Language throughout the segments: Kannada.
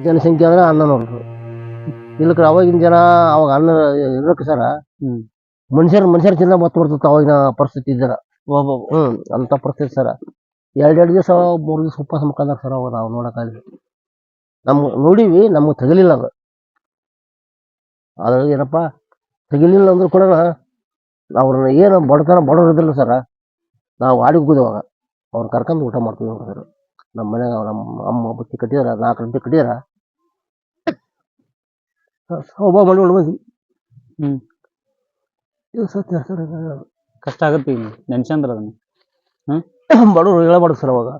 ಜನಸಂಖ್ಯೆ ಅಂದ್ರೆ ಅನ್ನ ನೋಡ್ರಿ ಇಲ್ಲಕ್ರ ಅವಾಗಿನ ಜನ ಅವಾಗ ಅನ್ನ ಇರ್ಬೇಕು ಸರ ಹ್ಮ್. ಮನುಷ್ಯರ ಮನುಷ್ಯರ ಚಿನ್ನ ಮತ್ತೆ ಬರ್ತಿತ್ತು ಅವಾಗಿನ ಪರಿಸ್ಥಿತಿ ಇದ್ದಾರ ಒಬ್ಬ ಹ್ಮ್ ಅಂತ ಪರಿಸ್ಥಿತಿ ಸರ. ಎರಡೆರಡು ದಿವಸ ಮೂರು ದಿವಸ ಉಪವಾಸ ಮುಖಾಂತರ ಸರ್ ಅವಾಗ ನಾವು ನೋಡಕ್ಕಾಗಲಿ ನಮ್ ನೋಡೀವಿ ನಮ್ಗೆ ತಗಲಿಲ್ಲ ಅದು. ಅದ್ರಾಗ ಏನಪ್ಪ ತೆಗಿಲಿಲ್ಲ ಅಂದ್ರೂ ಕೂಡ ಅವ್ರನ್ನ ಏನು ಬಡತನ ಬಡವ್ರು ಇದ್ರಲ್ಲ ಸರ ನಾವು ಆಡಿ ಹೋಗಿದವಾಗ ಅವ್ರನ್ನ ಕರ್ಕೊಂಡು ಊಟ ಮಾಡ್ತೀವಿ ನೋಡಿದ್ರು ನಮ್ಮ ಮನೆಯಾಗ ನಮ್ಮ ಅಮ್ಮ ಬುತ್ತಿ ಕಟ್ಟಿದಾರ ನಾಲ್ಕು ಗಂಟೆ ಕಟ್ಟಿದಾರ. ಮಾಡಿ ಹ್ಮ್. ಇದು ಸತ್ಯ ಸರ್ ಕಷ್ಟ ಆಗತ್ತೆ ಈಗ ನೆನ್ಸಂದ್ರ ಅದನ್ನ ಬಡವರು ಹೇಳಬಾರ್ದು ಸರ್ ಅವಾಗ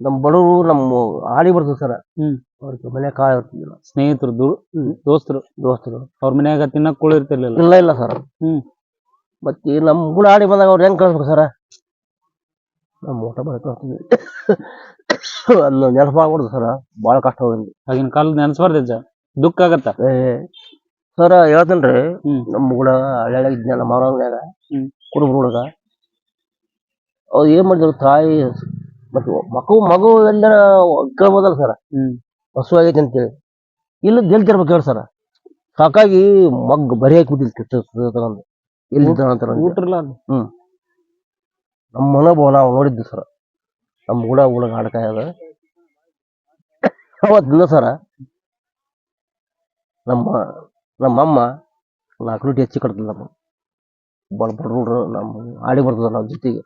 ನಮ್ಮ ಬಡವರು ನಮ್ಮ ಆಡಿ ಬರ್ತದೆ ಸರ್ ಹ್ಮ್. ಅವ್ರಿಗೆ ಮನೆ ಕಾಳು ಇರ್ತಿದ್ದಿಲ್ಲ ಸ್ನೇಹಿತರು ದೋಸ್ತರು ದೋಸ್ತರು ಅವ್ರ ಮನ್ಯಾಗ ತಿನ್ನಕ್ ಕೂಳ ಇರ್ತಿರ್ಲಿಲ್ಲ ಇಲ್ಲ ಇಲ್ಲ ಸರ್ ಹ್ಮ್. ಮತ್ತೆ ನಮ್ಮ ಗುಣ ಆಡಿ ಬಂದಾಗ ಅವ್ರು ಹೆಂಗ್ ಕಳಿಸ್ಬೇಕು ಸರ್ ನಮ್ಮ ಊಟ ಮಾಡಿ ಕಳಿಸ್ತೀವಿ ಅದನ್ನ ನೆನಪಾಗ್ಬಿಡ್ದು ಸರ್ ಭಾಳ ಕಷ್ಟ ಹೋಗಿ ಆಗಿನ ಕಾಲದ ನೆನ್ಸ್ಬಾರ್ದ ದುಃಖ ಆಗತ್ತ? ಸರ್ ಹೇಳ್ತೇನ್ರಿ. ಹ್ಮ್. ನಮ್ಮ ಹುಡ ಹಳ್ಳ್ಯಾಗ ಇದ್ನ ನಮ್ಮ ಮರನ್ಯಾಗ ಹ್ಮ್. ಕುರುಬ ಹುಡುಗ ಅವ್ರು ಏನ್ ಮಾಡಿದ್ರು ತಾಯಿ ಮತ್ತು ಮಗು ಮಗು ಎಲ್ಲರ ಕೇಳ್ಬೋದಲ್ಲ ಸರ್? ಹ್ಮ್. ಹಸು ಆಗೈತೆ ಅಂತೇಳಿ. ಇಲ್ಲ ಗೆಲ್ತಿರ್ಬೇಕು ಹೇಳಿ ಸರ್. ಸಾಕಾಗಿ ಮಗ್ ಬರಿ ಹಾಕಿಬಿಟ್ಟಿಲ್ಲ ತಗೊಂಡು. ಎಲ್ಲಿ ಅಂತಾರ ನಮ್ಮ ಮನೋಭಾವ ನಾವು ನೋಡಿದ್ದು ಸರ್. ನಮ್ಮ ಹುಡ ಹುಡುಗ ಆಡಕಾಯ ಅದ ಅವತ್ತಿಂದ ಸರ. ನಮ್ಮ ನಮ್ಮಮ್ಮ ನಾಲ್ಕು ರೊಟ್ಟಿ ಹೆಚ್ಚಿ ಕಟ್ತದ ನಮ್ಮ. ಬಡ ನಮ್ಮ ಆಡಿ ಬರ್ತದ ನಮ್ಮ ಜೊತೆಗೆ.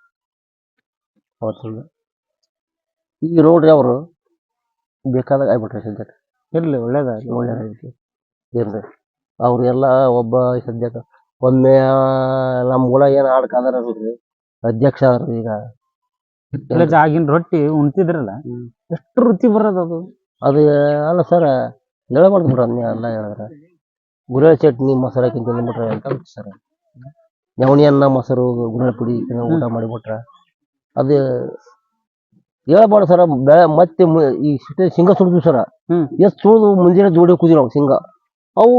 ಅವತ್ತಿಂದ. ಈಗ ನೋಡ್ರಿ ಅವರು ಬೇಕಾದಾಗ ಆಗ್ಬಿಟ್ರೆ ಸದ್ಯಕ್ಕೆ. ಇರಲಿ ಒಳ್ಳೇದಾಗಲಿ ಒಳ್ಳೆಯದಾಗೈತಿ ಇರಲಿ. ಅವ್ರು ಎಲ್ಲ ಒಬ್ಬ ಸದ್ಯಕ್ಕೆ ಒಮ್ಮೆ ನಮ್ಮ ಹುಳ ಏನು ಆಡ್ಕಂದ್ರೆ ಬಿಡ್ರಿ ಅಧ್ಯಕ್ಷ ಆದ್ರಿ ಈಗ. ಆಗಿನ ರೊಟ್ಟಿ ಉಣ್ತಿದ್ರಲ್ಲ ಎಷ್ಟು ರುಚಿ ಬರೋದು ಅದು? ಅದು ಅಲ್ಲ ಸರ್ ಹೇಳಬಾರ್ದು ಬಿಡ್ರಿ ಅದನ್ನ ಎಲ್ಲ ಹೇಳಿದ್ರೆ. ಗುರೆಳ ಚಟ್ನಿ ಮೊಸರು ಹಾಕಿ ತಿಂದ್ಬಿಟ್ರೆ ಅಂತ ಸರ್? ನವಣಿ ಅನ್ನ ಮೊಸರು ಗುರೇಳ್ ಪುಡಿ ಊಟ ಮಾಡಿಬಿಟ್ರೆ ಅದು ಹೇಳ್ಬಾರ್ದು ಸರ್ ಬೆಳೆ ಮತ್ತೆ ಮು- ಈ ಸುಟ್ಟ ಶೇಂಗ ಸುಡ್ತೀವಿ ಸರ್. ಹ್ಮ್. ಎಷ್ಟು ಸುಳಿದು ಮುಂಜಾನೆ ಜೋಡಿ ಕುದಿ ನಾವು ಶೇಂಗ. ಅವು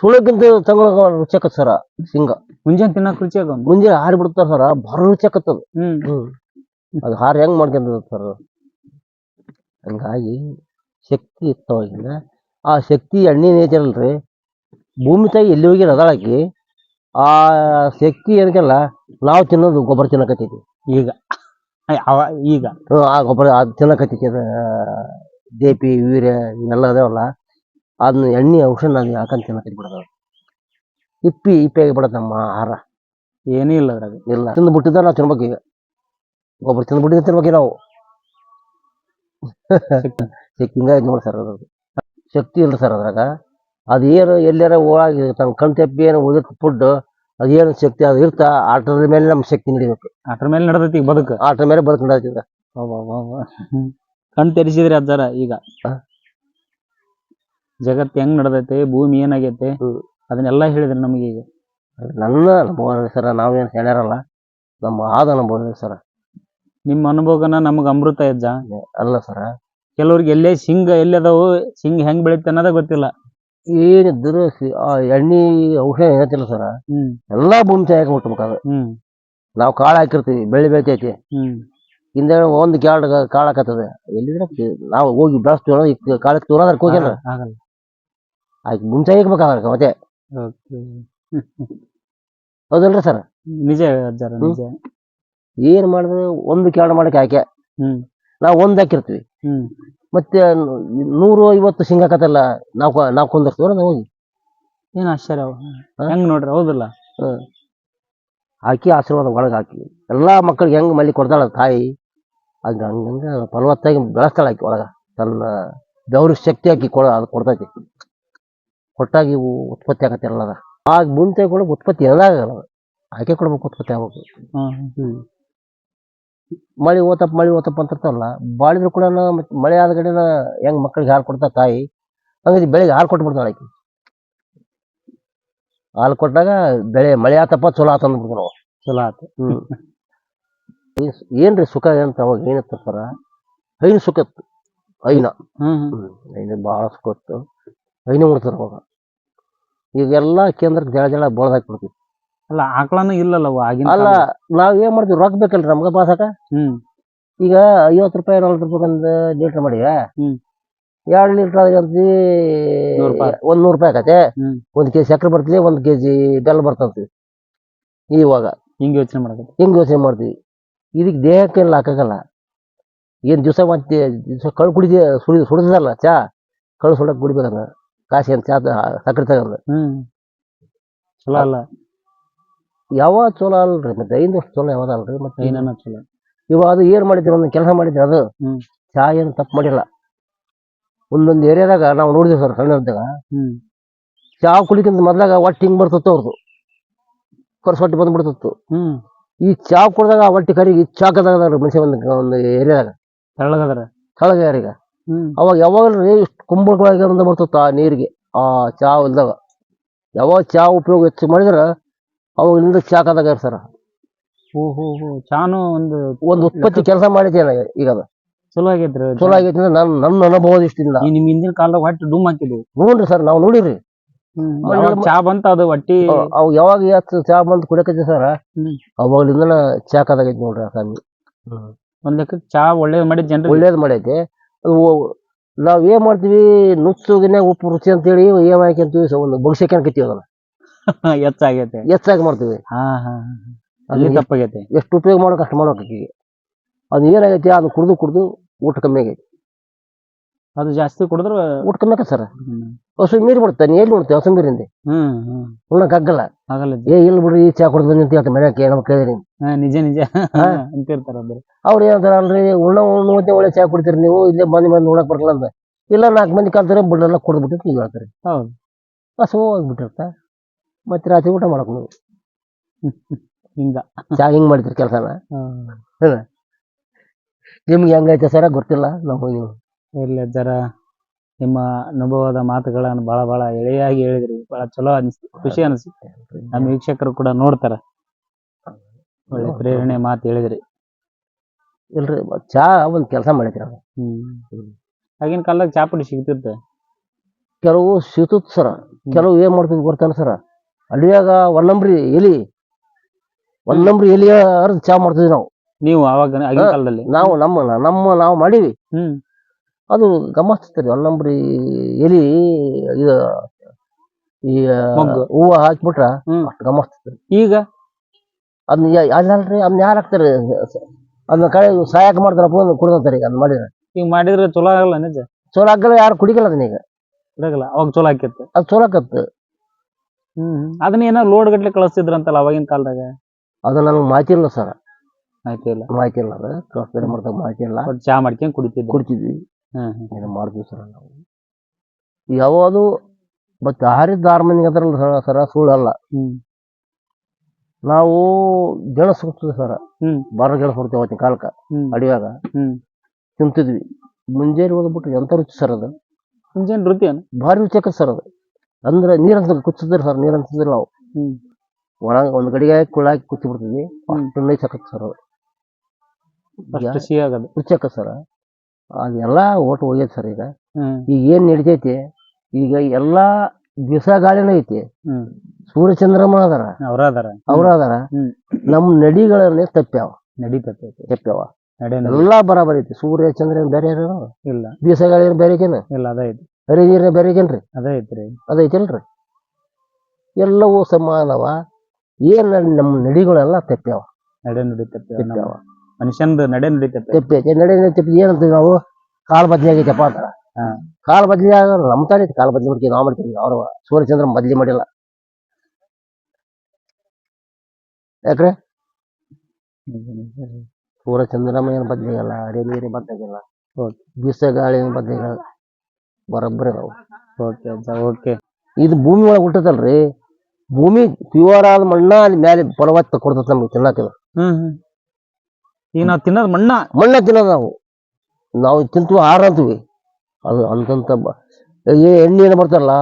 ಸುಳಕ್ಕಿಂತ ತಂಗಳ ರುಚಿ ಆಕತ್ ಸರ ಶೇಂಗ. ಮುಂಜಾನೆ ತಿನ್ನಕ್ ರುಚಿ ಆಗ ಮುಂಜಾನೆ ಹಾರಿ ಬಿಡ್ತಾರ ಸರ ಬರ ರುಚಿ ಆಕತ್ತದ. ಹ್ಮ್. ಹ್ಮ್. ಅದು ಹಾರ ಹೆಂಗ್ ಮಾಡ್ಕೊಂಡ್ ಸರ್? ಹಂಗಾಗಿ ಶಕ್ತಿ ಇತ್ತವಾಗಿಂದ ಆ ಶಕ್ತಿ ಎಣ್ಣೆ ರೀ ಭೂಮಿ ತಾಯಿ ಎಲ್ಲಿ ಹೋಗಿ ರದಾಳಕಿ ಆ ಶಕ್ತಿ ಏನಕ್ಕೆಲ್ಲ ನಾವು ತಿನ್ನೋದು ಗೊಬ್ಬರ ತಿನ್ನಕತ್ತೈತಿ. ಈಗ ಅವ ಈಗ ಆ ಗೊಬ್ಬರ ಅದು ತಿನ್ನಕತ್ತೈತಿ ಅದ ದೇಪಿ ಯೂರಿಯಾ ಇವನ್ನೆಲ್ಲ ಅದಾವಲ್ಲ ಅದನ್ನ ಎಣ್ಣೆ ಔಷಧ ನಾನು ಹಾಕಂತ ತಿನ್ನಕತ್ತಿ ಬಿಡೋದು. ಇಪ್ಪಿ ಇಪ್ಪಿ ಬಿಡೋದು ನಮ್ಮ ಆಹಾರ. ಏನೂ ಇಲ್ಲ ಅದ್ರಾಗ. ಇಲ್ಲ. ತಿಂದು ಬಿಟ್ಟಿದ್ದ ನಾವು ತಿನ್ಬೇಕು ಈಗ. ಗೊಬ್ಬರ ತಿಂದು ಬಿಟ್ಟಿದ್ದ ತಿನ್ಬೇಕು ನಾವು. ಶಕ್ತಿ ಹಿಂಗಾಯ್ತು ನೋಡಿ ಸರ್ ಅದ್ರದ್ದು ಶಕ್ತಿ ಇಲ್ಲ ಸರ್ ಅದ್ರಾಗ. ಅದು ಏನು ಎಲ್ಲಾರ ಹೋಗಿ ತಮ್ಮ ಕಣ್ ತೆಪ್ಪಿ ಏನು ಉದಿರ್ತ ಫುಡ್ ಅದೇನು ಶಕ್ತಿ ಅದು ಇರ್ತಾ ಆಟದ ಮೇಲೆ ನಮ್ಮ ಶಕ್ತಿ ನಡಿಬೇಕು. ಅದ್ರ ಮೇಲೆ ನಡೆದೈತಿ ಈಗ ಬದುಕು. ಆಟದ ಮೇಲೆ ಬದುಕೊಂಡಾಗ್ತದ ಕಣ್ ತೆರೆಸಿದ್ರಿ ಅಜ್ಜಾರ ಈಗ. ಆ? ಜಗತ್ ಹೆಂಗ್ ನಡೆದೈತೆ ಭೂಮಿ ಏನಾಗೈತೆ ಹ್ಮ್. ಅದನ್ನೆಲ್ಲ ಹೇಳಿದ್ರಿ ನಮಗೆ ಈಗ. ನನ್ನ ಅನುಭವ ಸರ ನಾವೇನು ಹೇಳ್ಯಾರಲ್ಲ ನಮ್ಮ ಆದ ಅನುಭವ ಸರ. ನಿಮ್ಮ ಅನುಭವನ ನಮಗ್ ಅಮೃತ ಇದ್ದ ಅಲ್ಲ ಸರ. ಕೆಲವ್ರಿಗೆ ಎಲ್ಲೇ ಸಿಂಗ ಎಲ್ಲದಾವು ಸಿಂಗ ಹೆಂಗ್ ಬೆಳಿತೆ ಅನ್ನೋದೇ ಗೊತ್ತಿಲ್ಲ. ಏನಿದ್ರು ಸಿ- ಆ ಎಣ್ಣೆ ಔಷಧ ಏನತ್ತಿಲ್ಲ ಸರ? ಹ್ಮ್. ಎಲ್ಲಾ ಭೂಮಿ ಹ್ಮ್. ನಾವು ಕಾಳು ಹಾಕಿರ್ತೀವಿ ಬೆಳ್ಳಿ ಬೆಳಿತೈತಿ. ಹ್ಮ್. ಹಿಂದೆ ಒಂದು ಕ್ಯಾಡ್ ಕಾಳು ಹಾಕತ್ತದ. ಎಲ್ಲಿದ್ರೆ ನಾವ್ ನಾವು ಹೋಗಿ ಬೆಳೆಸ್ತೀವಿ ಕಾಳ ಕಾಳಕ್ಕೆ ತೋರೋದ್ರ ಹೋಗ್ಯಾನ ಆಗಲ್ಲ ಆಯ್ತು ಮುಂಚೆ ಹಾಕ್ಬೇಕಾದ್ರೆ ಮತ್ತೆ. Okay. ಹೌದಲ್ರಿ ಸರ್? ನಿಜ ಅಜ್ಜಾರ. ನಿಜ. ಏನ್ ಮಾಡಿದ್ರೆ ಒಂದು ಕ್ಯಾಡ್ ಮಾಡಕ್ಕೆ ಹಾಕ್ಯ ಹ್ಮ್. ನಾವು ಒಂದ್ ಹಾಕಿರ್ತೀವಿ. ಹ್ಮ್. ಮತ್ತೆ ನೂರು ಐವತ್ತು ಸಿಂಗಾಕತ್ತಲ್ಲ ನಾವು ಕ- ನಾವು ಕೊಂದಿರ್ತೀವಿ ನಾವು ಹೋಗಿ. ಏನ್ ಆಶ್ಚರ್ಯ ಅವ. ಹೆಂಗ್ ನೋಡ್ರಿ ಹೌದಲ್ಲ? ಹಾಕಿ ಆಶೀರ್ವಾದ ಒಳಗೆ ಹಾಕಿ. ಎಲ್ಲಾ ಮಕ್ಕಳಿಗೆ ಹೆಂಗ್ ಮಲ್ಲಿ ಕೊಡ್ತಾಳ ತಾಯಿ? ಹಂಗ ಹಂಗಂಗ ಫಲವತ್ತಾಗಿ ಬೆಳೆಸ್ತಾಳ ಆಕಿ ಒಳಗ. ತನ್ನ ಬೆವ್ರ ಶಕ್ತಿ ಹಾಕಿ ಕೊಡ ಅದು ಕೊಡ್ತೈತಿ. ಕೊಟ್ಟಾಗಿ ಇವು ಉತ್ಪತ್ತಿ ಆಗತ್ತೆ ಎಲ್ಲದ. ಆಗ ಮುಂದೆ ಕೂಡ ಉತ್ಪತ್ತಿ ಏನಾಗಲ್ಲ. ಆಕೆ ಕೊಡ್ಬೇಕು ಉತ್ಪತ್ತಿ ಆಗ್ಬೇಕು. ಹ್ಮ್. ಮಳಿ ಮಳೆ ಮಳಿ ಅಂತ ಅಂತಿರ್ತಾವಲ್ಲ ಬಾಳಿದ್ರು ಕೂಡ ಮತ್ತೆ ಮಳೆ ಆದ ಕಡೆನ ಹೆಂಗ್ ಮಕ್ಕಳಿಗೆ ಹಾಲು ಕೊಡ್ತಾ ತಾಯಿ? ಹಂಗಾಗಿ ಬೆಳೆಗೆ ಹಾಲು ಕೊಟ್ಟು ಬಿಡ್ತಾಳೆ ಆಕಿ. ಹಾಲು ಕೊಟ್ಟಾಗ ಬೆಳೆ ಮಳೆ ಆತಪ್ಪ ಚಲೋ ಆತ ಅಂದ್ಬಿಡ್ತಾರ ನಾವು ಚಲೋ ಆತು. ಹ್ಮ್. ಏನ್- ಏನ್ರಿ ಸುಖ ಅಂತ ಅವಾಗ ಏನಿತ್ತು ಸರ ಐನು ಸುಖ ಇತ್ತು. ಐನ ಹ್ಮ್ ಹ್ಮ್. ಬಹಳ ಐನ ಭಾಳ ಸುಖ ಇತ್ತು. ಹೈನ ಮಾಡ್ತಾರ ಅವಾಗ. ಈಗೆಲ್ಲ ಕೇಂದ್ರಕ್ಕೆ ಜಳ ಜಳ ಬೋಳ್ದು ಹಾಕ್ಬಿಡ್ತೀವಿ ಅಲ್ಲ ಆಕಳನು ಇಲ್ಲಲ್ಲ ಆಗಿನ ಅಲ್ಲ. ನಾವ್ ಏನ್ ಮಾಡ್ತೀವಿ ರೊಕ್ಕ ಬೇಕಲ್ರಿ ನಮ್ಗ ಬಾಸಕ? ಹ್ಮ್. ಈಗ ಐವತ್ತು ರೂಪಾಯಿ ನಲ್ವತ್ತು ರೂಪಾಯಿ ಒಂದು ಲೀಟರ್ ಮಾಡಿ ಹ್ಮ್. ಎರಡು ಲೀಟರ್ ಆಗಂತಿ ನೂರ್ ರೂಪಾಯಿ. ಒಂದ್ ನೂರ್ ರೂಪಾಯಿ ಆಗತ್ತೆ ಹ್ಮ್. ಒಂದ್ ಕೆಜಿ ಸಕ್ಕರೆ ಬರ್ತದೆ ಒಂದ್ ಕೆಜಿ ಬೆಲ್ಲ ಬರ್ತಂತಿ ಇವಾಗ. ಹಿಂಗ್ ಯೋಚನೆ ಮಾಡಕತ್ತಿ ಹಿಂಗ ಯೋಚನೆ ಮಾಡ್ತೀವಿ. ಇದಕ್ಕೆ ದೇಹಕ್ಕೆಲ್ಲ ಹಾಕಾಗಲ್ಲ ಏನ್ ದಿವಸ ಮತ್ತೆ ದಿವಸ ಕಳು ಕುಡಿದ ಸುಡಿ ಸುಡಿದಲ್ಲ ಚಾ? ಕಳು ಸುಡಕ್ ಕುಡಿಬೇಕಂದ್ರ. ಕಾಸಿ ಅಂತ ಚಾ ಸಕ್ಕರೆ ತಗಂದ ಹ್ಮ್. ಚಲೋ ಅಲ್ಲ. ಯಾವಾಗ ಚಲೋ ಅಲ್ರಿ? ಮತ್ತೆ ಐದು ವರ್ಷ ಚಲೋ ಯಾವ್ದು ಅಲ್ರಿ? ಮತ್ತೆ ಏನೇನ ಚಲೋ. ಇವಾಗ ಅದು ಏನ್ ಮಾಡಿದ್ರಿ ಒಂದು ಕೆಲಸ ಮಾಡಿದ್ರಿ ಅದು ಹ್ಮ್. ಚಾ ಏನು ತಪ್ಪು ಮಾಡಿಲ್ಲ. ಒಂದೊಂದು ಏರಿಯಾದಾಗ ನಾವು ನೋಡಿದ್ವಿ ಸರ್ ಸಣ್ಣದಾಗ ಹ್ಮ್. ಚಾ ಕುಡಿಕಿಂತ ಮೊದ್ಲಾಗ ಒಟ್ಟು ಹಿಂಗ್ ಬರ್ತತ್ತು ಅವ್ರದ್ದು ಕರ್ಸ್ ಹೊಟ್ಟೆ ಬಂದ್ಬಿಡ್ತಿತ್ತು. ಹ್ಮ್. ಈ ಚಾ ಕುಡ್ದಾಗ ಆ ಕರಿಗಿ ಚಾಕದಾಗ ಮನುಷ್ಯ ಒಂದು ಒಂದು ಏರಿಯಾದಾಗ ತೆಳ್ಳಗದಾರ. ಕೆಳಗೆ ಯಾರೀಗ ಹ್ಮ್. ಅವಾಗ ಯಾವಾಗಲೂ ಇಷ್ಟು ಕುಂಬಳಗಳಾಗಿ ಬರ್ತಿತ್ತು ಆ ನೀರಿಗೆ ಆ ಚಾ ಇಲ್ದಾಗ ಯಾವಾಗ ಚಾ ಉಪಯೋಗ ಹೆಚ್ಚು ಮಾಡಿದ್ರೆ ಅವಾಗಿಂದ ಚಾಕದಾಗ ಸರ್ ಹೋ ಹೋ ಹೋ. ಚಾನು ಒಂದು ಒಂದು ಉತ್ಪತ್ತಿ ಕೆಲಸ ಮಾಡೈತೆ ಈಗ ಅದು. ಚಲೋ ಆಗೈತ್ರಿ ಚಲೋ ಆಗೈತಿ ಅಂದ್ರೆ ನನ್ನ ನನ್ನ ಅನುಭವದ ಇಷ್ಟಿಂದ ಈ ನಿಮ್ ಹಿಂದಿನ ಕಾಲದಾಗ ಹೊಟ್ಟೆ ಡುಮ್ ಹಾಕಿದ್ವಿ. ನೋಡ್ರಿ ಸರ್ ನಾವು ನೋಡಿರಿ. ಯಾವಾಗ ಚಾ ಬಂತ ಅದು ಹೊಟ್ಟಿ? ಅವ್ ಯಾವಾಗ ಚಾ ಬಂದು ಕುಡಿಯಕೈತಿ ಸರ್ ಅವಾಗಲಿಂದ ಅವಾಗಲಿಂದ ಚಾಕದಾಗೈತಿ ನೋಡ್ರಿ ಆ ಸ್ವಾಮಿ ಒಂದ್ ಲೆಕ್ಕ ಚಾ ಒಳ್ಳೇದ್ ಮಾಡಿದ್ ಜನ ಒಳ್ಳೇದ್ ಮಾಡೈತಿ. ಅದು ನಾವ್ ಏನ್ ಮಾಡ್ತೀವಿ ನುಚ್ಚುಗಿನ ಉಪ್ಪು ರುಚಿ ಅಂತೇಳಿ ಏನ್ ಹಾಕ್ಯಂತೀವಿ ಅಂತೀವಿ ಒಂದು ಬಗ್ಸಕ್ಯಾನ್ಕತ್ತೀವಿ ಅದನ್ನ. ಹೆಚ್ಚಾಗೈತೆ. ಹೆಚ್ಚಾಗಿ ಮಾಡ್ತೀವಿ. ಹಾ ಹಾ ಅಲ್ಲಿ ತಪ್ಪಾಗೈತೆ. ಎಷ್ಟು ಉಪಯೋಗ ಮಾಡೋಕೆ ಅಷ್ಟು ಮಾಡೋಕೆ ಅದು ಏನಾಗೈತಿ ಅದು ಕುಡಿದು ಕುಡಿದು ಊಟ ಕಮ್ಮಿ ಆಗೈತಿ. ಅದು ಜಾಸ್ತಿ ಕುಡಿದ್ರೆ ಊಟ ಕಮ್ಮಿ ಆಗತ್ತೆ ಸರ್. ಹಸು ಮೀರಿ ಬಿಡುತ್ತೆ ನೀ ಎಲ್ಲಿ ಬಿಡ್ತೇವೆ ಹಸು ಮೀರಿಂದ ಹ್ಮ್ ಹ್ಮ್. ಉಣ್ಣಕ್ ಆಗಲ್ಲ ಆಗಲ್ಲ ಏ ಇಲ್ಲಿ ಬಿಡ್ರಿ ಈ ಚಾ ಕುಡ್ದು ಬಂದಿ ಅಂತ ಹೇಳ್ತಾರೆ ನಮ್ಮ ಕೇಳಿದ್ರಿ ನಿಜ ನಿಜ. ಅಂತಿರ್ತಾರ ಅದ್ರ ಅವ್ರು ಏನಂತಾರ ಅಲ್ರಿ ಉಣ್ಣ ಉಣ್ಣೆ ಒಳ್ಳೆ ಚಾ ಕುಡಿತೀರಿ ನೀವು ಇಲ್ಲೇ ಮಂದಿ ಮಂದಿ ಉಣ್ಣಕ್ ಬರಲ್ಲ ಅಂತ. ಇಲ್ಲ ನಾಲ್ಕು ಮಂದಿ ಕಲ್ತಾರೆ ಬಿಡ್ರೆಲ್ಲ ಕುಡ್ದು ನೀವು ಹೇಳ್ತಾರೆ. ಹೌದು. ಹಸು ಹೋಗ್ಬಿಟ್ಟಿರ್ತ ಮತ್ತೆ ರಾತ್ರಿ ಊಟ ಮಾಡಕ್ ನೀವು ಹಿಂಗ. ಚಾ ಹಿಂಗ್ ಮಾಡಿದ್ರಿ ಕೆಲಸ. ನಿಮ್ಗೆ ಹೆಂಗೈತೆ ಸರ? ಗೊತ್ತಿಲ್ಲ ನಾವು ನೀವು. ಇಲ್ಲ ಜರ. ನಿಮ್ಮ ಅನುಭವದ ಮಾತುಗಳನ್ನು ಬಹಳ ಬಹಳ ಎಳೆಯಾಗಿ ಹೇಳಿದ್ರಿ. ಬಹಳ ಚಲೋ ಅನಿಸ್ತು ಖುಷಿ ಅನಿಸ್ತು ನಮ್ಮ ವೀಕ್ಷಕರು ಕೂಡ ನೋಡ್ತಾರ. ಒಳ್ಳೆ ಪ್ರೇರಣೆ ಮಾತು ಹೇಳಿದ್ರಿ. ಇಲ್ರಿ ಚಾ ಒಂದು ಕೆಲಸ ಮಾಡಿದ್ರಿ ನಾವು. ಹ್ಮ್. ಆಗಿನ ಕಾಲದಾಗ ಚಾಪುಡಿ ಸಿಗ್ತಿತ್ತು? ಕೆಲವು ಸಿಗ್ತಿತ್ತು ಸರ. ಕೆಲವು ಏನ್ ಮಾಡ್ತಿದ್ ಗೊತ್ತಾನ ಸರ? ಅಲ್ಲಿಯಾಗ ಒಂದಂಬ್ರಿ ಎಲಿ ಒಂದಂಬ್ರಿ ಎಲಿ ಅರ್ದ್ ಚಾ ಮಾಡ್ತಿದ್ವಿ ನಾವು. ನೀವು ಅವಾಗ ಆಗಿನ ಕಾಲದಲ್ಲಿ? ನಾವು ನಮ್ಮ ನಮ್ಮ ನಾವು ಮಾಡೀವಿ. ಹ್ಮ್. ಅದು ಗಮನಿಸ್ತೀರಿ ಒಂದಂಬ್ರಿ ಎಲಿ ಇದು ಈ ಮೊಗ್ಗು. ಹೂವ ಹಾಕ್ಬಿಟ್ರ ಹ್ಮ್. ಅಷ್ಟು ಗಮನಿಸ್ತೀರಿ ಈಗ? ಅದನ್ನ ಅಲ್ಲಲ್ರಿ ಅದನ್ನ ಯಾರು ಹಾಕ್ತಾರೆ? ಅದನ್ನ ಕಳೆ ಸಹಾಯಕ ಮಾಡ್ತಾರಪ್ಪ ಅಂತ ಕುಡ್ದಂತಾರೆ ಈಗ ಅದನ್ನ ಮಾಡಿದ್ರೆ. ಈಗ ಮಾಡಿದ್ರೆ ಚಲೋ ಆಗಲ್ಲ ನಿಜ? ಚೋಲ ಆಗಲ್ಲ ಯಾರು ಕುಡಿಗಲ್ಲ ಅದನ್ನ ಈಗ. ಅವಾಗ ಚಲೋ ಆಕಿತ್ತು ಅದು ಚಲೋ ಆಕತ್ತು ಹ್ಮ್. ಅದನ್ನ ಏನೋ ಲೋಡ್ ಗಟ್ಲೆ ಕಳಿಸ್ತಿದ್ರಂತಲ್ಲ ಅವಾಗಿನ ಕಾಲದಾಗ? ಅದು ನನಗೆ ಮಾಹಿತಿ ಇಲ್ಲ ಸರ್ ಆಯ್ತು ಇಲ್ಲ ಮಾಹಿತಿ ಇಲ್ಲ ಅದು ಕಳ್ಸ್ತಾರೆ ಮಾಡ್ದಾಗ ಮಾಹಿತಿ ಇಲ್ಲ ಚಾ ಮಾಡ್ಕೊಂಡು ಕುಡಿತಿದ್ವಿ ಕುಡ್ತಿದ್ವಿ. ಹ್ಮ್ ಹ್ಮ್. ಏನೋ ಮಾಡ್ತೀವಿ ಸರ್ ನಾವು? ಯಾವುದು ಮತ್ತೆ ಆಹಾರ ಮಂದಿಗೆ ಅದರಲ್ಲ ಸರ ಸರ ಸುಳ್ಳಲ್ಲ. ಹ್ಮ್. ನಾವು ಗೆಣಸು ಹುಡ್ತೀವಿ ಸರ್ ಹ್ಮ್. ಬಾರ ಗೆಣಸು ಹೊಡ್ತೀವಿ ಅವತ್ತಿನ ಕಾಲಕ್ಕೆ ಹ್ಮ್. ಅಡಿಯಾಗ. ಹ್ಮ್. ತಿಂತಿದ್ವಿ. ಮುಂಜಾನೆ ಹೋಗ್ಬಿಟ್ಟು ಎಂತ ರುಚಿ ಸರ್ ಅದು? ಮುಂಜಾನೆ ರುಚಿ ಏನು ಭಾರಿ ರುಚಿ ಆಕತ್ ಸರ್ ಅದು. ಅಂದ್ರೆ ನೀರ್ ಅಂತ ಕುಚ್ಚಿದ್ರಿ ಸರ್ ನೀರ್ ಅಂತಿದ್ರಿ ನಾವು ಒಳಗ ಒಂದ್ ಗಡಿಗೆ ಕುಳ್ಳಾಕಿ ಕುಚ್ಚಿ ಬಿಡ್ತೀವಿ. ಅಷ್ಟೊಂದೇ ಅಷ್ಟು ಸರ್ ಅದು ಅಷ್ಟು ಸಿಹಿ ಆಗದು. ರುಚಿ ಸರ್ ಅದೆಲ್ಲ ಓಟ್ ಹೋಗ್ಯದ ಸರ್ ಈಗ. ಈಗ ಏನ್ ನಡಿತೈತಿ? ಈಗ ಎಲ್ಲಾ ದಿವಸ ಗಾಳಿನೂ ಐತಿ. ಸೂರ್ಯ ಚಂದ್ರಮ ಅದಾರ. ಅವ್ರ ಅದಾರ. ಅವ್ರ ಅದಾರ. ನಮ್ ನಡಿಗಳನ್ನೇ ತಪ್ಪ್ಯಾವ. ನಡಿ ತಪ್ಪ್ಯಾವ ಎಲ್ಲಾ ಬರಾಬರ್ ಐತಿ. ಸೂರ್ಯ ಚಂದ್ರ ಬೇರೆ ಯಾರು? ಇಲ್ಲ. ದಿವಸ ಗಾಳಿ ಬೇರೆ ಐತೇನ? ಇಲ್ಲ ಅದ ಐತಿ. ಹರಿ ನೀರ ಬೇರೆ ಐತೇನ್ರಿ ಅದೇ ಐತ್ರಿ. ಅದೈತಲ್ರಿ ಎಲ್ಲವೂ ಸಮಾನವ. ಏನ್ ನಮ್ಮ ನಡಿಗಳೆಲ್ಲ ತೆಪ್ಪ್ಯಾವ. ನಡೆ ನಡೀತೈತಿ ತೆಪ್ಪ್ಯಾವ ಮನುಷ್ಯಂದ ನಡೆ ನುಡಿ ತೆಪ್ಪ ನಡೆ ತೆಪ್ಪಿ ಏನಂತ ನಾವು? ಕಾಲ್ ಬದ್ಲಿ ಆಗೈತಪ್ಪ ಅಂತಾರ. ಹಾ. ಕಾಲ್ ಬದ್ಲಿ ಆಗ ನಮ್ಮ ತಾನೇ ಕಾಲ್ ಬದ್ಲಿ ಮಾಡ್ತೀವಿ ನಾವು ಮಾಡ್ತೀವಿ. ಅವ್ರ ಸೂರ್ಯಚಂದ್ರ ಬದ್ಲಿ ಮಾಡಿಲ್ಲ. ಯಾಕ್ರೆ? ಸೂರ್ಯಚಂದ್ರಮ್ಮ ಏನು ಬದ್ಲಿ ಆಗಲ್ಲ ಅರೆ ನೀರು ಬದ್ಲಾಗಿಲ್ಲ. ಬಿಸಗಾಳಿ ಬಿಸ ಗಾಳಿ ಏನು ಬದ್ಲಾಗಲ್ಲ. ಬರೋಬ್ಬರಿ ಓಕೆ ಓಕೆ. ಇದು ಭೂಮಿ ಒಳಗೆ ಹುಟ್ಟತಲ್ರಿ ಭೂಮಿ ಪ್ಯೂರ್ ಆದ ಮಣ್ಣ ಅಲ್ಲಿ ಮೇಲೆ ಫಲವತ್ತ ಕೊಡ್ತದ ನಮ್ಗೆ ತಿನ್ನಕಿಲ್ಲ ಹ್ಮ್ ಹ್ಮ್. ಈಗ ನಾವ್ ತಿನ್ನೋದ್ ಮಣ್ಣ. ಮಣ್ಣ ತಿನ್ನೋದು ನಾವು. ನಾವು ತಿಂತೀವಿ ಆಹಾರ ಅಂತೀವಿ. ಅದು ಅಂತಂತ ಬ- ಏ ಎಣ್ಣೆ ಏನು ಬರ್ತಾರಲ್ಲ?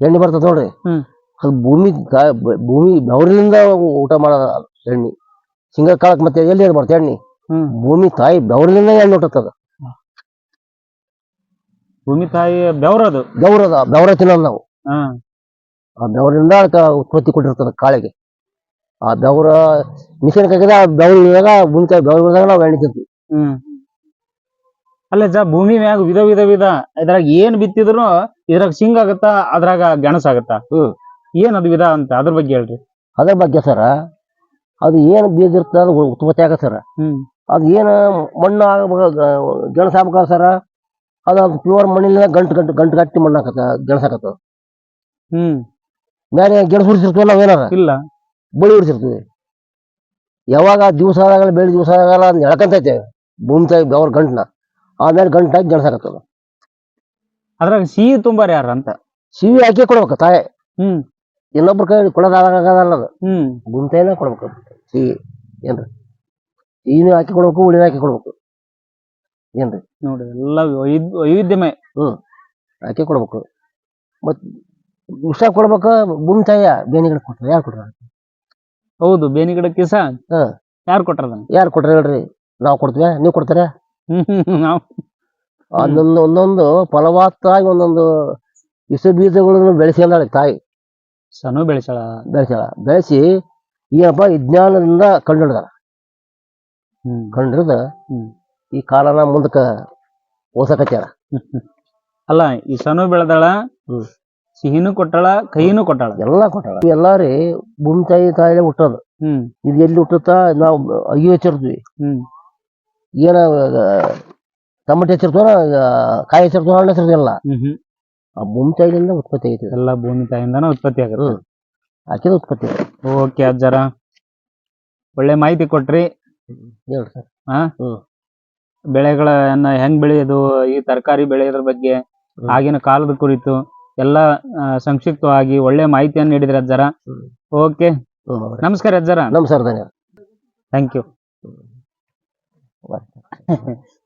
ಎಣ್ಣೆ ಬರ್ತದ ನೋಡ್ರಿ. ಹ್ಮ್. ಅದು ಭೂಮಿ ಗಾ- ಬ- ಭೂಮಿ ಬೆವರಿನಿಂದ ಊಟ ಮಾಡೋದ ಎಣ್ಣೆ. ಶೇಂಗಾ ಕಾಳಕ್ ಮತ್ತೆ ಎಲ್ಲಿ ಏನ್ ಬರ್ತದೆ ಎಣ್ಣೆ? ಹ್ಮ್. ಭೂಮಿ ತಾಯಿ ಬೆವರಿನಿಂದ ಎಣ್ಣೆ ಹುಟ್ಟತ್ತದ ಭೂಮಿ ತಾಯಿ ಬೆವರದು ಬೆವರದ ಬೆವರ ತಿನ್ನೋದು ನಾವು. ಹ್ಮ್ ಆ ಬೆವರಿಂದ ಅದಕ್ಕೆ ಉತ್ಪತ್ತಿ ಕೊಟ್ಟಿರ್ತದ ಕಾಳಿಗೆ. ಆ ಬೆವರ ಮಿಷನ್ ಕೈಗಿದ ಬೆವರು ಭೂಮಿ ತಾಯಿ ಬೆವರಿದಾಗ ನಾವು ಎಣ್ಣೆ ತಿಂತೀವಿ ಹ್ಮ್. ಅಲ್ಲ ಜ ಭೂಮಿ ಮ್ಯಾಗ ವಿಧ ವಿಧ ವಿಧ ಇದ್ರಾಗ ಏನ್ ಬಿತ್ತಿದ್ರು ಇದ್ರಾಗ ಸಿಂಗ್ ಆಗತ್ತ ಅದ್ರಾಗ ಗೆಣಸ ಆಗತ್ತ. ಹ್ಮ್. ಏನ್ ಅದ ವಿಧ ಅಂತ ಅದ್ರ ಬಗ್ಗೆ ಹೇಳ್ರಿ. ಅದ್ರ ಬಗ್ಗೆ ಸರ ಅದು ಏನು ಬೀಜ ಇರ್ತದೆ ಅದು ಉತ್ಪತ್ತಿ ಆಗತ್ತ ಸರ. ಹ್ಮ್. ಅದು ಏನು ಮಣ್ಣು ಆಗಬೇಕು ಗೆಣಸು ಆಗ್ಬೇಕ ಸರ? ಅದು ಅದು ಪ್ಯೂರ್ ಮಣ್ಣಿನ ಗಂಟು ಗಂಟು ಗಂಟು ಗಟ್ಟಿ ಮಣ್ಣು ಹಾಕತ್ತ ಗೆಣಸು ಹಾಕತ್ತ ಹ್ಮ್. ಬೇರೆ ಗೆಣಸು ಉಡಿಸಿರ್ತೀವಿ ನಾವೇನಾರ ಏನಾರ? ಇಲ್ಲ. ಬಳಿ ಹುಡ್ಸಿರ್ತೀವಿ ಯಾವಾಗ ದಿವಸ ಆದಾಗಲ್ಲ ಬೆಳಿ ದಿವಸ ಆದಾಗಲ್ಲ ಅದನ್ನ ಎಳ್ಕಂತೈತೆ ಭೂಮಿ ತಾಯಿ ಅವ್ರ ಗಂಟನ. ಆಮೇಲೆ ಗಂಟಾಗಿ ಗೆಣಸು ಹಾಕತ್ತದ ಅದ್ರಾಗ ಸಿಹಿ ತುಂಬಾರ ಯಾರ ಅಂತ? ಸಿಹಿ ಹಾಕಿ ಕೊಡ್ಬೇಕು ತಾಯಿ. ಹ್ಮ್. ಇನ್ನೊಬ್ರ ಕೈ ಕೊಡೋದಾಗಲ್ಲ ಅದು ಹ್ಮ್. ಭೂಮಿ ತಾಯಿನ ಕೊಡ್ಬೇಕು. ಸಿಹಿ ಏನ್ರಿ? ಸಿಹಿನೂ ಹಾಕಿ ಕೊಡ್ಬೇಕು ಉಳಿನ ಹಾಕಿ ಕೊಡ್ಬೇಕು. ಏನ್ರಿ? ನೋಡಿ ಎಲ್ಲ ವೈದ್- ವೈವಿಧ್ಯಮಯ. ಆಕೆ ಕೊಡ್ಬೇಕು. ಮತ್ ಉಷ ಕೊಡ್ಬೇಕ ಭೂಮಿ ತಾಯಿಯ ಗಿಡ ಕೊಟ್ರ. ಯಾರು ಕೊಟ್ರ ಹೌದು ಬೇನಿ ಗಿಡ ಕಿಸ ಹಾ. ಯಾರು ಕೊಟ್ರ ಯಾರು ಕೊಟ್ರ ಹೇಳ್ರಿ. ನಾವು ಕೊಡ್ತೀವಿ? ನೀವು ಕೊಡ್ತೀರಾ? ಹ್ಮ್ ಹ್ಮ್ ಹ್ಮ್ ನಾವ್. ಒಂದೊಂದು ಒಂದೊಂದು ಫಲವತ್ತಾಗಿ ಒಂದೊಂದು ಇಸ ಬೀಜಗಳನ್ನು ಬೆಳೆಸ್ಕೊಂಡಾಳೆ ತಾಯಿ. ಸನು ಬೆಳೆಸಳ ಬೆಳೆಸ್ಯಾಳ. ಬೆಳೆಸಿ ಏನಪ್ಪ ವಿಜ್ಞಾನದಿಂದ ಕಂಡುಹಿಡ್ದಾರ ಹ್ಮ್. ಕಂಡು ಹ್ಮ್. ಈ ಕಾಲನ ಮುಂದಕ್ಕೆ ಓಸಕತ್ಯಾರ ಅಲ್ಲ ಈ ಸನು ಬೆಳೆದಾಳ. ಸಿಹಿನೂ ಕೊಟ್ಟಾಳ ಕೈನೂ ಕೊಟ್ಟಾಳ. ಎಲ್ಲ ಕೊಟ್ಟಾಳ. ಎಲ್ಲಾರಿ ಭೂಮಿ ತಾಯಿ ತಾಯಿಲೆ ಹುಟ್ಟೋದು. ಹ್ಮ್. ಇದು ಎಲ್ಲಿ ಹುಟ್ಟುತ್ತಾ? ನಾವು ಅಯ್ಯೋ ಹಚ್ಚಿರ್ತೀವಿ ಹ್ಮ್. ಏನ ಟಮಟೆ ಹಚ್ಚಿರ್ತಾವ ಕಾಯಿ ಹಚ್ಚಿರ್ತಾವ ಹಣ್ಣು ಹಚ್ಚಿರ್ತಿಲ್ಲ ಆ ಭೂಮಿ ತಾಯಿಲಿಂದ ಉತ್ಪತ್ತಿ ಐತಿ. ಎಲ್ಲ ಭೂಮಿ ತಾಯಿಂದಾನ ಉತ್ಪತ್ತಿ ಆಗುತ್ತೆ. ಆಕೆ ಉತ್ಪತ್ತಿ ಓಕೆ ಅಜ್ಜರ. ಒಳ್ಳೆ ಮಾಹಿತಿ ಕೊಟ್ರಿ. ಹೇಳ್ರಿ ಸರ್. ಬೆಳೆಗಳನ್ನ ಹೆಂಗ್ ಬೆಳೆಯೋದು ಈ ತರಕಾರಿ ಬೆಳೆಯೋದ್ರ ಬಗ್ಗೆ ಆಗಿನ ಕಾಲದ ಕುರಿತು ಎಲ್ಲ ಸಂಕ್ಷಿಪ್ತವಾಗಿ ಒಳ್ಳೆ ಮಾಹಿತಿಯನ್ನು ನೀಡಿದ್ರೆ ಅಜ್ಜರ. ಓಕೆ. ನಮಸ್ಕಾರ ಅಜ್ಜರ. ನಮಸ್ಕಾರ ಧನ್ಯವಾದ. Thank you.